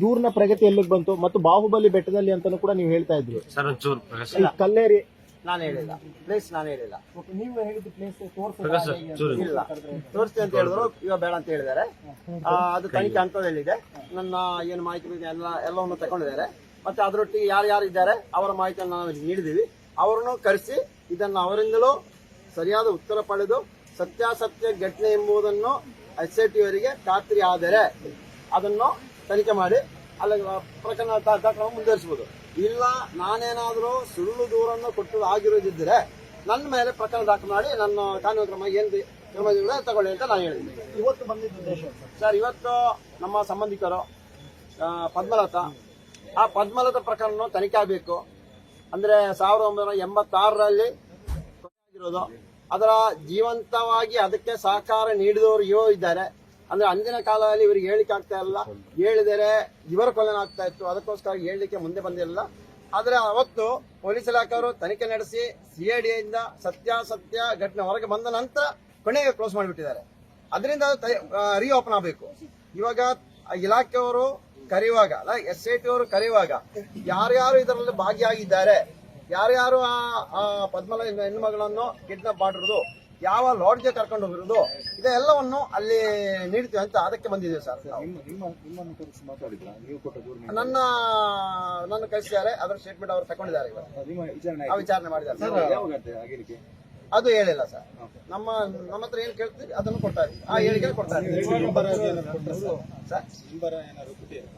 ದೂರ್ನ ಪ್ರಗತಿ ಎಲ್ಲಿಗೆ ಬಂತು ಮತ್ತು ಬಾಹುಬಲಿ ಬೆಟ್ಟದಲ್ಲಿ ಅಂತಾನು ಕೂಡ ನೀವು ಹೇಳ್ತಾ ಇದ್ರು. ಸರ್ ಒಂಚೂರು ಪ್ರಕಾಶ್ ಈ ಕಲ್ಲೇರಿ. ನಾನು ಹೇಳಿಲ್ಲ. ಪ್ಲೇಸ್ ನಾನು ಹೇಳಿಲ್ಲ. ನೀವು ಹೇಳಿದ ಪ್ಲೇಸ್ ಪ್ರಕಾಶ್ ಸರ್ ಚೂರು ಇಲ್ಲ. ತೋರಿಸ್ತೀವಿ ಅಂತ ಹೇಳಿದ್ರು. ಇವಾಗ ಬೇಡ ಅಂತ ಹೇಳಿದ್ದಾರೆ. ಆ, ಅದು ತನಿಖೆ ಹಂತದಲ್ಲಿದೆ. ನನ್ನ ಏನು ಮಾಹಿತಿ ಬೇಕು ಎಲ್ಲ ಎಲ್ಲವನ್ನು ತಗೊಂಡಿದ್ದಾರೆ. ಮತ್ತೆ ಅದರೊಟ್ಟಿಗೆ ಯಾರು ಯಾರು ಇದ್ದಾರೆ ಅವರ ಮಾಹಿತಿಯನ್ನು ನಾವು ನೀಡಿದ್ದೀವಿ. ಅವರನ್ನು ಕರೆಸಿ ಇದನ್ನ ಅವರಿಂದಲೂ ಸರಿಯಾದ ಉತ್ತರ ಪಡೆದು ಸತ್ಯಾಸತ್ಯ ಘಟನೆ ಎಂಬುದನ್ನು ಎಸ್ ಐ ಟಿ ಅವರಿಗೆ ಖಾತ್ರಿ ಆದರೆ ಅದನ್ನು ತನಿಖೆ ಮಾಡಿ ಅಲ್ಲಿ ಪ್ರಕರಣ ದಾಖಲ ಮುಂದುವರಿಸಬಹುದು. ಇಲ್ಲ ನಾನೇನಾದರೂ ಸುಳ್ಳು ದೂರನ್ನು ಕೊಟ್ಟು ಆಗಿರೋದಿದ್ದರೆ ನನ್ನ ಮೇಲೆ ಪ್ರಕರಣ ದಾಖಲು ಮಾಡಿ ನನ್ನ ಕಾನೂನು ಕ್ರಮ ಏನು ಕ್ರಮ ತಗೊಳ್ಳಿ ಅಂತ ನಾನು ಹೇಳಿದ್ದೀನಿ. ಇವತ್ತು ಬಂದಿದ್ದ ಉದ್ದೇಶ ಸರ್? ಇವತ್ತು ನಮ್ಮ ಸಂಬಂಧಿಕರು ಪದ್ಮಲತ ಆ ಪದ್ಮಲತ ಪ್ರಕರಣ ತನಿಖೆ ಆಗಬೇಕು. ಅಂದ್ರೆ ಸಾವಿರದ ಒಂಬೈನೂರ ಎಂಬತ್ತಾರರಲ್ಲಿ ಅದರ ಜೀವಂತವಾಗಿ ಅದಕ್ಕೆ ಸಹಕಾರ ನೀಡಿದವರು ಇವರು ಇದ್ದಾರೆ. ಅಂದ್ರೆ ಅಂದಿನ ಕಾಲದಲ್ಲಿ ಇವರಿಗೆ ಹೇಳಿಕೆ ಆಗ್ತಾ ಇಲ್ಲ. ಹೇಳಿದರೆ ಇವರ ಕೊಲೆ ಆಗ್ತಾ ಇತ್ತು. ಅದಕ್ಕೋಸ್ಕರ ಹೇಳಲಿಕ್ಕೆ ಮುಂದೆ ಬಂದಿರಲಿಲ್ಲ. ಆದ್ರೆ ಅವತ್ತು ಪೊಲೀಸ್ ಇಲಾಖೆಯವರು ತನಿಖೆ ನಡೆಸಿ ಸಿಐಡಿಯಿಂದ ಸತ್ಯಾಸತ್ಯ ಘಟನೆ ಹೊರಗೆ ಬಂದ ನಂತರ ಕೊನೆಗೆ ಕ್ಲೋಸ್ ಮಾಡಿಬಿಟ್ಟಿದ್ದಾರೆ. ಅದರಿಂದ ರೀಓಪನ್ ಆಗಬೇಕು. ಇವಾಗ ಇಲಾಖೆಯವರು ಕರೆಯುವಾಗ ಎಸ್ ಐ ಟಿ ಅವರು ಕರೆಯುವಾಗ ಯಾರ್ಯಾರು ಇದರಲ್ಲಿ ಭಾಗಿಯಾಗಿದ್ದಾರೆ, ಯಾರ್ಯಾರು ಆ ಪದ್ಮಲ ಹೆಣ್ಣು ಮಗಳನ್ನು ಕಿಡ್ನಾಪ್ ಮಾಡಿರೋದು ಯಾವ ಲಾಡ್ಜ್ಗೆ ಕರ್ಕೊಂಡು ಹೋಗಿರೋದು ಇದೆಲ್ಲವನ್ನು ಅಲ್ಲಿ ನೀಡ್ತೀವಿ ಅಂತ ಅದಕ್ಕೆ ಬಂದಿದ್ದೀವಿ ಸರ್ ನನ್ನ ನನ್ನ ಕಳಿಸಿದ್ದಾರೆ ಅದರ ಸ್ಟೇಟ್ಮೆಂಟ್ ಅವರು ತಗೊಂಡಿದ್ದಾರೆ ವಿಚಾರಣೆ ಮಾಡಿದ್ದಾರೆ. ಅದು ಹೇಳಿಲ್ಲ ಸರ್. ನಮ್ಮ ನಮ್ಮ ಹತ್ರ ಏನ್ ಕೇಳ್ತೀವಿ ಅದನ್ನು ಕೊಡ್ತಾರೆ ಆ ಹೇಳಿಕೆ ಕೊಡ್ತಾರೆ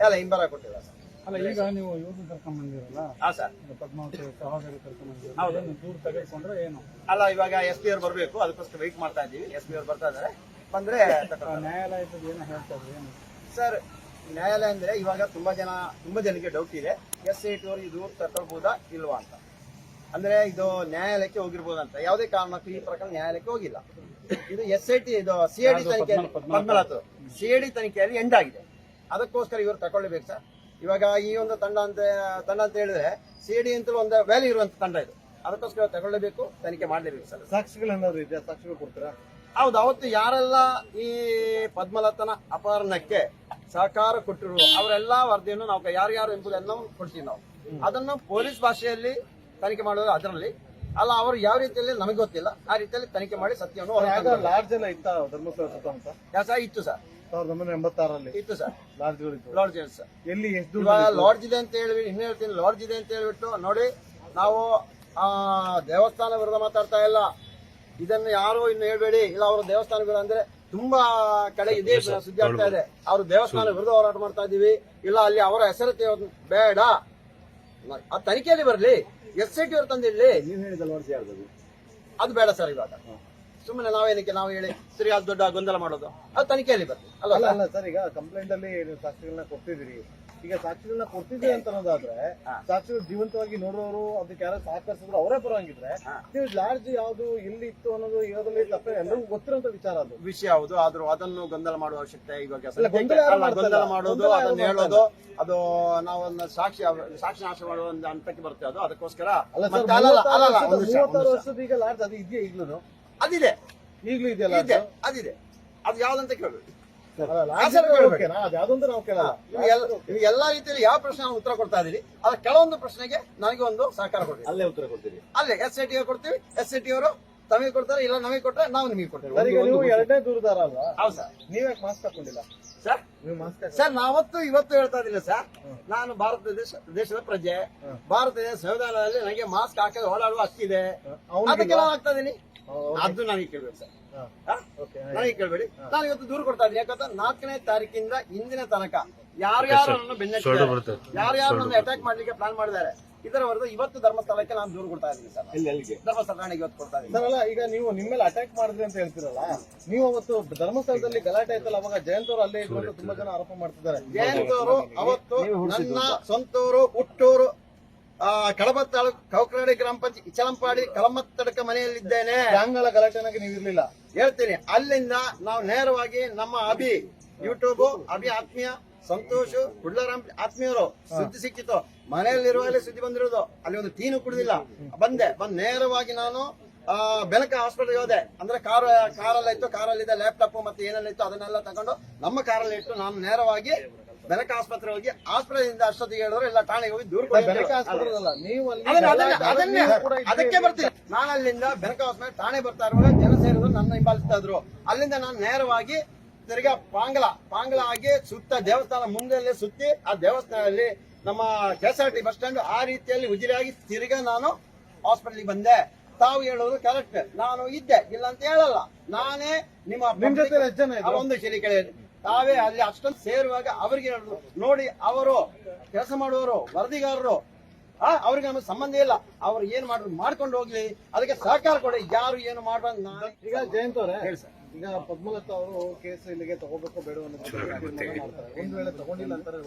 ಅಲ್ಲ ಇಂಬರ ಕೊಟ್ಟಿಲ್ಲ ಸರ್. ಅಲ್ಲ ಈಗ ನೀವು ಇವ್ರನ್ನ ಕರ್ಕೊಂಡ್ ಬಂದಿರಲ್ಲ? ಸರ್ ಪದ್ಮಾವತಿ ಸಹೋದರಿ ಕರ್ಕೊಂಡ್ ಹೌದು. ದೂರ ತೆಗೆದುಕೊಂಡ್ರೆ ಏನು? ಅಲ್ಲ ಇವಾಗ ಎಸ್ ಪಿ ಅವ್ರು ಬರಬೇಕು ಅದಕ್ಕೋಸ್ಕರ ವೆಯ್ಟ್ ಮಾಡ್ತಾ ಇದ್ದೀವಿ. ಎಸ್ ಪಿ ಅವ್ರು ಬರ್ತಾ ಇದ್ದಾರೆ ಬಂದ್ರೆ ಆ ತಗೊಳ್ತಾರೆ. ಏನೋ ಹೇಳ್ತಾರೆ ಏನು? ಸರ್ ನ್ಯಾಯಾಲಯ ಅಂದ್ರೆ ಇವಾಗ ತುಂಬಾ ಜನ ತುಂಬಾ ಜನಕ್ಕೆ ಡೌಟ್ ಇದೆ. ಎಸ್ ಐ ಟಿ ಅವರು ಇದು ತಗೊಳ್ಬಹುದಾ ಇಲ್ವಾ ಅಂತ. ಅಂದ್ರೆ ಇದು ನ್ಯಾಯಾಲಯಕ್ಕೆ ಹೋಗಿರ್ಬೋದಂತ. ಯಾವುದೇ ಕಾರಣಕ್ಕೂ ಈ ಪ್ರಕರಣ ನ್ಯಾಯಾಲಯಕ್ಕೆ ಹೋಗಿಲ್ಲ. ಇದು ಎಸ್ ಐ ಟಿ ಇದು ಸಿ ಐ ಡಿ ತನಿಖೆಯಲ್ಲಿ ಡಿ ತನಿಖೆಯಲ್ಲಿ ಎಂಡ್ ಆಗಿದೆ. ಅದಕ್ಕೋಸ್ಕರ ಇವರು ತಗೊಳ್ಬೇಕು ಸರ್ ಇವಾಗ ಈ ಒಂದು ತಂಡ ಅಂತ ತಂಡ ಅಂತ ಹೇಳಿದ್ರೆ ಸಿ ಡಿ ಅಂತಲೂ ಒಂದು ವ್ಯಾಲ್ಯೂ ಇರುವಂತ ತಂಡ ಇದು. ಅದಕ್ಕೋಸ್ಕರ ತಗೊಳ್ಳಬೇಕು ತನಿಖೆ ಮಾಡಲೇಬೇಕು ಸರ್. ಸಾಕ್ಷಿಗಳೇನಾದ್ರು ಇದೆಯಾ? ಸಾಕ್ಷಿಗಳು ಕೊಡ್ತೀರಾ? ಹೌದು ಅವತ್ತು ಯಾರೆಲ್ಲ ಈ ಪದ್ಮಲತನ ಅಪಹರಣಕ್ಕೆ ಸಹಕಾರ ಕೊಟ್ಟರು ಅವರೆಲ್ಲ ವರದಿಯನ್ನು ನಾವು ಯಾರ್ಯಾರು ಎಂಬುದನ್ನು ಕೊಡ್ತೀವಿ ನಾವು. ಅದನ್ನು ಪೊಲೀಸ್ ಭಾಷೆಯಲ್ಲಿ ತನಿಖೆ ಮಾಡೋದು ಅದರಲ್ಲಿ. ಅಲ್ಲ ಅವರು ಯಾವ ರೀತಿಯಲ್ಲಿ ನಮಗೆ ಗೊತ್ತಿಲ್ಲ ಆ ರೀತಿಯಲ್ಲಿ ತನಿಖೆ ಮಾಡಿ ಸತ್ಯವನ್ನು ಲಾಡ್ಜ್ ಎಲ್ಲ ಇತ್ತ ಧರ್ಮಸ್ಥಳ ಸುತ್ತಮುತ್ತ? ಯಾವ ಇತ್ತು ಸರ್. ಸಾವಿರದ ಒಂಬೈನೂರ ಎಂಬತ್ತಾರಲ್ಲಿ ಇತ್ತು ಸರ್. ಲಾಡ್ಜ್ಗಳಿತ್ತು ಲಾಡ್ಜ್ ಇದೆ ಸರ್. ಎಲ್ಲಿ ಎಷ್ಟು ದೂರ ಇವಾಗ ಲಾಡ್ಜ್ ಇದೆ ಅಂತ ಹೇಳಿ ಇನ್ನು ಹೇಳ್ತೀನಿ ಲಾಡ್ಜ್ ಇದೆ ಅಂತ ಹೇಳ್ಬಿಟ್ಟು ನೋಡಿ ನಾವು ಆ ದೇವಸ್ಥಾನ ವಿರುದ್ಧ ಮಾತಾಡ್ತಾ ಇಲ್ಲ. ಇದನ್ನು ಯಾರು ಇನ್ನು ಹೇಳ್ಬೇಡಿ. ಇಲ್ಲ ಅವರು ದೇವಸ್ಥಾನ ವಿರುದ್ಧ ಅಂದ್ರೆ ತುಂಬಾ ಕಡೆ ಇದೇ ಸುದ್ದಿ ಆಗ್ತಾ ಇದೆ. ಅವರು ದೇವಸ್ಥಾನ ವಿರುದ್ಧ ಹೋರಾಟ ಮಾಡ್ತಾ ಇದೀವಿ. ಇಲ್ಲ ಅಲ್ಲಿ ಅವರ ಹೆಸರು ತೆಗೆಯೋದು ಬೇಡ. ಆ ತನಿಖೆಯಲ್ಲಿ ಬರಲಿ ಎಸ್ ಐ ಟಿ ಅವ್ರು ತಂದಿರ್ಲಿ. ನೀವು ಹೇಳಿದ ಲಾಡ್ಜ್ ಯಾರ್ದು ಅದು? ಬೇಡ ಸರ್ ಇವಾಗ. ಸುಮ್ಮನೆ ನಾವೇನಕ್ಕೆ ನಾವು ಹೇಳಿ ಸರಿ ಅದು ದೊಡ್ಡ ಗೊಂದಲ ಮಾಡೋದು. ಅದು ತನಿಖೆಯಲ್ಲಿ ಬರ್ತದೆ. ಅಲ್ಲ ಅಲ್ಲ ಸರ್? ಈಗ ಕಂಪ್ಲೇಂಟ್ ಅಲ್ಲಿ ನೀವು ಸಾಕ್ಷಿಗಳನ್ನ ಕೊಡ್ತಿದ್ದೀರಿ ಈಗ ಸಾಕ್ಷಿಗಳನ್ನ ಕೊಡ್ತಿದ್ದೀರಿ ಅಂತ ಅನ್ನೋದಾದ್ರೆ. ಸಾಕ್ಷಿಗಳು ಜೀವಂತವಾಗಿ ನೋಡೋರು ಅದಕ್ಕೆ ಯಾರು ಸಹಕರಿಸಿದ್ರು ಅವರೇ ಬರೋಂಗಿದ್ರೆ ಹಾ. ನೀವು ಲಾಡ್ಜ್ ಯಾವ್ದು ಎಲ್ಲಿ ಇತ್ತು ಅನ್ನೋದು ಇರೋದ್ರಲ್ಲಿ ತಪ್ಪೇ ಎಲ್ಲರಿಗೂ ಗೊತ್ತಿರೋಂತ ವಿಚಾರ ಅದು. ವಿಷಯ ಹೌದು ಆದ್ರೂ ಅದನ್ನು ಗೊಂದಲ ಮಾಡುವ ಅವಶ್ಯಕತೆ ಇವಾಗ ಗೊಂದಲ? ಮಾಡೋದು ಅದನ್ನ ಹೇಳೋದು ಅದು ನಾವೊಂದು ಸಾಕ್ಷಿ ಸಾಕ್ಷಿ ನಾಶ ಮಾಡುವ ಒಂದು ಹಂತಕ್ಕೆ ಬರ್ತೇವೆ ಅದು. ಅದಕ್ಕೋಸ್ಕರ ಅಲ್ಲ. ವರ್ಷದ ಈಗ ಲಾಡ್ಜ್ ಅದು ಇದೆಯಾ ಈಗ್ಲೂ ಅದಿದೆ. ಈಗಲೂ ಇದೆಯಲ್ಲ ಇದೆ ಅದಿದೆ. ಅದು ಯಾವ್ದಂತ ಕೇಳಬೇಕು ಅದು ಎಲ್ಲಾ ರೀತಿಯಲ್ಲಿ ಯಾವ ಪ್ರಶ್ನೆ ಉತ್ತರ ಕೊಡ್ತಾ ಇದೀರಿ ಅದ್ರ ಕೆಲವೊಂದು ಪ್ರಶ್ನೆಗೆ ನನಗೆ ಒಂದು ಸಹಕಾರ ಕೊಡ್ತೀವಿ. ಅಲ್ಲೇ ಉತ್ತರ ಕೊಡ್ತೀವಿ ಅಲ್ಲೇ ಎಸ್ ಐ ಟಿ ಕೊಡ್ತೀವಿ ಎಸ್ ಐ ಟಿ ಅವರು ತಮಗೆ ಕೊಡ್ತಾರೆ ಇಲ್ಲ ನಮಗೆ ಕೊಟ್ಟರೆ ನಾವು ನಿಮಗೆ ಕೊಡ್ತೇವೆ. ಸರ್ ನೀವು ಎರಡನೇ ದೂರದಾರ ಅಲ್ವಾ? ಹೌದು ಸರ್. ನೀವ್ಯಾಕೆ ಮಾಸ್ಕ್ ಹಾಕೊಂಡಿಲ್ಲ? ಸರ್? ನೀವು ಮಾಸ್ಕ್ ಸರ್ ನಾವತ್ತು ಇವತ್ತು ಹೇಳ್ತಾ ಇದ್ದೀನಿ ಸರ್. ನಾನು ಭಾರತ ದೇಶ ದೇಶದ ಪ್ರಜೆ. ಭಾರತದ ಸಂವಿಧಾನದಲ್ಲಿ ನನಗೆ ಮಾಸ್ಕ್ ಹಾಕದೆ ಓಡಾಡುವ ಹಕ್ಕಿದೆ. ಅದಕ್ಕೆ ನಾನು ಹಾಕ್ತಾ ಇದೀನಿ ಅದು ನನಗೆ ಕೇಳ್ಬೇಕು ಸರ್. ಹಾ? ಓಕೆ ನನಗೆ ಕೇಳ್ಬೇಡಿ. ನಾನು ಇವತ್ತು ದೂರ ಕೊಡ್ತಾ ಇದ್ದೀನಿ. ಯಾಕಂದ್ರೆ ನಾಲ್ಕನೇ ತಾರೀಕಿಂದ ಇಂದಿನ ತನಕ ಯಾರ್ಯಾರು ನನ್ನ ಶೋಲ್ಡರ್ ಬರುತ್ತೆ. ಬೆನ್ನ ಯಾರ್ಯಾರು ನನ್ನ ಅಟ್ಯಾಕ್ ಮಾಡ್ಲಿಕ್ಕೆ ಪ್ಲಾನ್ ಮಾಡಿದ್ದಾರೆ ಇದರ ಹೊರತು ಇವತ್ತು ಧರ್ಮಸ್ಥಳಕ್ಕೆ ನಾನು ದೂರ ಕೊಡ್ತಾ ಇದ್ದೀನಿ ಸರ್. ಎಲ್ಲಿ ಅಲ್ಲಿಗೆ ಧರ್ಮಸ್ಥಳ ಠಾಣೆಗೆ ಇವತ್ತು ಕೊಡ್ತಾ ಇದ್ದೀನಿ. ಸರ್ ಅಲ್ಲ ಈಗ ನೀವು ನಿಮ್ಮೇಲೆ ಅಟ್ಯಾಕ್ ಮಾಡಿದ್ರಿ ಅಂತ ಹೇಳ್ತಿರಲ್ಲ ನೀವು ಅವತ್ತು ಧರ್ಮಸ್ಥಳದಲ್ಲಿ ಗಲಾಟೆ ಆಯ್ತಲ್ಲ ಅವಾಗ ಜಯಂತ್ ಅವರು ಅಲ್ಲೇ ಇದ್ರು ತುಂಬಾ ಜನ ಆರೋಪ ಮಾಡ್ತಿದ್ದಾರೆ. ಜಯಂತ್ ಅವರು ಅವತ್ತು ನನ್ನ ಸ್ವಂತೂರು ಹುಟ್ಟೂರು ಆ, ಕಡಬ ತಾಲೂಕು ಕೌಕರಾಡಿ ಗ್ರಾಮ ಪಂಚಾಯತ್ ಇಚಲಂಪಾಡಿ ಕಳಮತ್ತಡಕ ಮನೆಯಲ್ಲಿದ್ದೇನೆ. ಅಂಗಳ ಗಲಾಟೆನಾಗ ನೀವು ಇರಲಿಲ್ಲ ಹೇಳ್ತೀನಿ ಅಲ್ಲಿಂದ ನಾವು ನೇರವಾಗಿ ನಮ್ಮ ಅಭಿ ಯೂಟ್ಯೂಬ್ ಅಭಿ ಆತ್ಮೀಯ ಸಂತೋಷ್ ಕುಡ್ಲರಾಮ್ ಆತ್ಮೀಯರು ಸುದ್ದಿ ಸಿಕ್ಕಿತ್ತು. ಮನೆಯಲ್ಲಿರುವಾಗಲೇ ಸುದ್ದಿ ಬಂದಿರೋದು ಅಲ್ಲಿ ಒಂದು ಟೀನು ಕುಡಿದಿಲ್ಲ. ಬಂದೆ ಬಂದ್ ನೇರವಾಗಿ ನಾನು ಆ, ಬೆನಕ ಹಾಸ್ಪಿಟಲ್ ಹೋದೆ. ಅಂದ್ರೆ ಕಾರ್ ಕಾರಲ್ಲಿ ಇತ್ತು ಕಾರಲ್ಲಿದ್ದ ಲ್ಯಾಪ್ಟಾಪ್ ಮತ್ತೆ ಏನೆಲ್ಲ ಇತ್ತು ಅದನ್ನೆಲ್ಲ ತಗೊಂಡು ನಮ್ಮ ಕಾರಲ್ಲಿ ಇಟ್ಟು ನಾನು ನೇರವಾಗಿ ಬೆನಕ ಆಸ್ಪತ್ರೆ ಹೋಗಿ ಆಸ್ಪತ್ರೆಯಿಂದ ಅಷ್ಟೊತ್ತಿಗೆ ಹೇಳಿದ್ರೆ ಇಲ್ಲ ಠಾಣೆಗೆ ಹೋಗಿ ದೂರ ಅದಕ್ಕೆ ಬರ್ತೀನಿ. ನಾನು ಅಲ್ಲಿಂದ ಬೆನಕ ಆಸ್ಪತ್ರೆ ಠಾಣೆ ಬರ್ತಾ ಇರುವಾಗ ಜನ ಸೇರಿದ್ರು ನನ್ನ ಹಿಂಬಾಲಿಸ್ತಾ ಇದ್ರು. ಅಲ್ಲಿಂದ ನಾನು ನೇರವಾಗಿ ತಿರ್ಗಾ ಪಾಂಗ್ಲ ಪಾಂಗ್ಲ ಆಗಿ ಸುತ್ತ ದೇವಸ್ಥಾನ ಮುಂದೆ ಸುತ್ತಿ ಆ ದೇವಸ್ಥಾನದಲ್ಲಿ ನಮ್ಮ K S R T bus stand ಆ ರೀತಿಯಲ್ಲಿ ಉಜಿರಿಯಾಗಿ ತಿರ್ಗಾ ನಾನು ಹಾಸ್ಪಿಟಲ್ಗೆ ಬಂದೆ. ತಾವು ಹೇಳೋದು ಕರೆಕ್ಟ್. ನಾನು ಇದ್ದೆ ಇಲ್ಲ ಅಂತ ಹೇಳಲ್ಲ. ನಾನೇ ನಿಮ್ಮ ಒಂದು ಶಿಲಿ ಕಡೆ ತಾವೇ ಅಲ್ಲಿ ಅಷ್ಟೊಂದು ಸೇರುವಾಗ ಅವರಿಗೆ ನೋಡಿ ಅವರು ಕೆಲಸ ಮಾಡುವವರು ವರದಿಗಾರರು ಆ ಅವ್ರಿಗೆ ನಮಗೆ ಸಂಬಂಧ ಇಲ್ಲ. ಅವ್ರು ಏನ್ ಮಾಡ್ ಮಾಡ್ಕೊಂಡು ಹೋಗ್ಲಿ ಅದಕ್ಕೆ ಸಹಕಾರ ಕೊಡಿ. ಯಾರು ಏನು ನಾನು ಈಗ ಜಯಂತ್ ಅವರೇ ಹೇಳಿ ಸರ್. ಈಗ ಪದ್ಮಲತಾ ಅವರು ಕೇಸ್ ಇಲ್ಲಿಗೆ ತಗೋಬೇಕು ಬೇಡ ಒಂದ್ ವೇಳೆ ತಗೊಂಡಿಲ್ಲ ಅಂತಾರೆ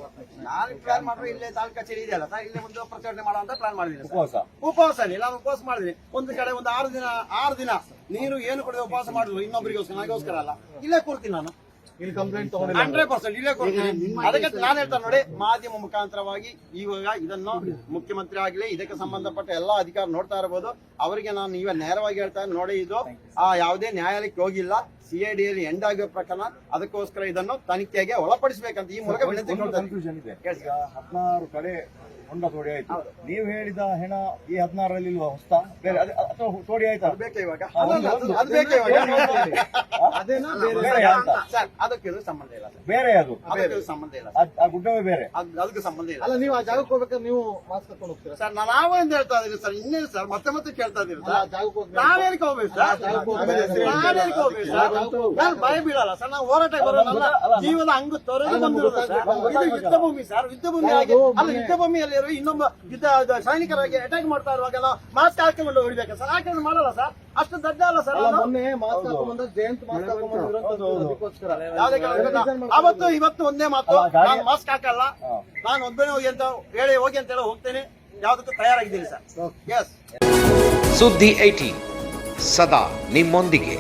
ನಾನು ಪ್ಲಾನ್ ಮಾಡ್ರು ಇಲ್ಲೇ ತಾಲೂಕು ಕಚೇರಿ ಇದೆಯಲ್ಲ ಸರ್ ಇಲ್ಲಿ ಒಂದು ಪ್ರಚೋದನೆ ಮಾಡುವಂತ ಅಂತ ಪ್ಲಾನ್ ಮಾಡಿದ್ದೀನಿ ಉಪವಾಸ? ಉಪವಾಸ ಇಲ್ಲ ನಾನು ಉಪವಾಸ ಮಾಡಿದ್ದೀನಿ. ಒಂದು ಕಡೆ ಒಂದು ಆರು ದಿನ ಆರು ದಿನ ನೀರು ಏನು ಕೊಡದೆ ಉಪವಾಸ ಮಾಡಿದ್ರು ಇನ್ನೊಬ್ಬರಿಗೋಸ್ಕರ ನನಗೋಸ್ಕರ ಅಲ್ಲ. ಇಲ್ಲೇ ಕೂರ್ತೀನಿ ನಾನು. ಇಲ್ಲಿ ಕಂಪ್ಲೇಂಟ್ ತಗೊಂಡಿಲ್ಲ ಹಂಡ್ರೆಡ್ ಪರ್ಸೆಂಟ್ ಇಲ್ಲೇ ಕೊಡ್ತೀನಿ ಅದಕ್ಕೆ ನಾನು ಹೇಳ್ತಾರೆ ನೋಡಿ ಮಾಧ್ಯಮ ಮುಖಾಂತರವಾಗಿ ಇವಾಗ ಇದನ್ನು ಮುಖ್ಯಮಂತ್ರಿ ಆಗಲಿ ಇದಕ್ಕೆ ಸಂಬಂಧಪಟ್ಟ ಎಲ್ಲಾ ಅಧಿಕಾರಿ ನೋಡ್ತಾ ಇರಬಹುದು ಅವರಿಗೆ ನಾನು ಇವಾಗ ನೇರವಾಗಿ ಹೇಳ್ತಾ ನೋಡಿ ಇದು ಆ ಯಾವುದೇ ನ್ಯಾಯಾಲಯಕ್ಕೆ ಹೋಗಿಲ್ಲ. ಸಿಐಡಿಯಲ್ಲಿ ಎಂಡ್ ಆಗಿರೋ ಪ್ರಕರಣ ಅದಕ್ಕೋಸ್ಕರ ಇದನ್ನು ತನಿಖೆಗೆ ಒಳಪಡಿಸಬೇಕಂತ ಈ ಮೂಲಕ ವಿನಂತಿ ಕನ್ಫ್ಯೂಷನ್ ಇದೆ. ಹದಿನಾರು ಕಡೆ ಹೊಂಡ ತೋಡಿ ಆಯ್ತು. ನೀವು ಹೇಳಿದ ಹೆಣ ಈ ಹದಿನಾರರಲ್ಲಿ ಇಲ್ವಾ ಹೊಸ್ತ? ಬೇರೆ ಅದೇ- ಅಥವಾ ತೋಡಿ ಆಯ್ತಾ? ಬೇಕೇ ಇವಾಗ? ಅದು- ಬೇಕೇ ಇವಾಗ? ಅದೇನಾ ಬೇರೆ ಅಂತ. ಸರ್ ಅದಕ್ಕೆ ಇದು ಸಂಬಂಧ ಇಲ್ಲ ಸರ್. ಬೇರೆ ಅದು ಅದಕ್ಕೆ ಸಂಬಂಧ ಇಲ್ಲ ಆ ಗುಡ್ಡವೇ ಬೇರೆ. ಅದ್- ಅದಕ್ಕೆ ಸಂಬಂಧ ಇಲ್ಲ. ಅಲ್ಲ ನೀವು ಆ ಜಾಗಕ್ಕೆ ಹೋಗ್ಬೇಕಾದ್ರೆ ನೀವು ಮಾಸ್ಕ್ ಹಾಕೊಂಡು ಹೋಗ್ತೀರಾ? ಸರ್ ನಾವು ಅಂತ ಹೇಳ್ತಾ ಇದೀವಿ ಸರ್? ಇನ್ನೇನು ಸರ್? ಮತ್ತೆ ಮತ್ತೆ ಕೇಳ್ತಾ ಸರ್. ಜಾಗಕ್ಕೆ ಹೋಗ್ಬೇಕು. ನಾವೇನಕ್ಕೆ ಹೋಗ್ಬೇಕು ಸರ್. ನಾವೇನಕ್ಕೆ ಹೋಗ್ಬೇಕು ಸರ್? ನಾನು ಭಯ ಬೀಳಲ್ಲ ಸರ್. ನಾವು ಹೋರಾಟ ಬರೋನಲ್ಲ ಜೀವದ ಹಂಗ ತೊರೆದು ಬಂದಿರೋದು ಸರ್. ಇದು ಯುದ್ಧ ಭೂಮಿ ಸರ್. ಯುದ್ಧ ಭೂಮಿ ಆಗಿ ಅಲ್ಲ ಯುದ್ಧ ಭೂಮಿಯಲ್ಲಿ ಇರೋ ಇನ್ನೊಬ್ಬ ಯುದ್ಧ ಸೈನಿಕರಾಗಿ ಅಟ್ಯಾಕ್ ಮಾಡ್ತಾ ಇರುವಾಗೆಲ್ಲ ಮಾಸ್ಕ್ ಹಾಕೊಂಡು ಹೊಡಿಬೇಕು ಸರ್. ಹಾಕೊಂಡು ಮಾಡಲ್ಲ ಸರ್. ಅಷ್ಟು ದಡ್ಡ ಅಲ್ಲ ಸರ್ ಮೊನ್ನೆ ಮಾಸ್ಕ್ ಜಯಂತ್ ಮಾಸ್ಕ್ ಅವತ್ತು ಇವತ್ತು ಒಂದೇ ಮಾತು. ನಾನು ಮಾಸ್ಕ್ ಹಾಕಲ್ಲ. ನಾನು ಒಬ್ಬನೇ ಹೋಗಿ ಅಂತ ಹೇಳಿ ಹೋಗಿ ಅಂತ ಹೇಳಿ ಹೋಗ್ತೇನೆ. ಯಾವ್ದಕ್ಕೂ ತಯಾರಾಗಿದ್ದೀನಿ ಸರ್. ಎಸ್ ಸುದ್ದಿ ಐಟಿ ಸದಾ ನಿಮ್ಮೊಂದಿಗೆ.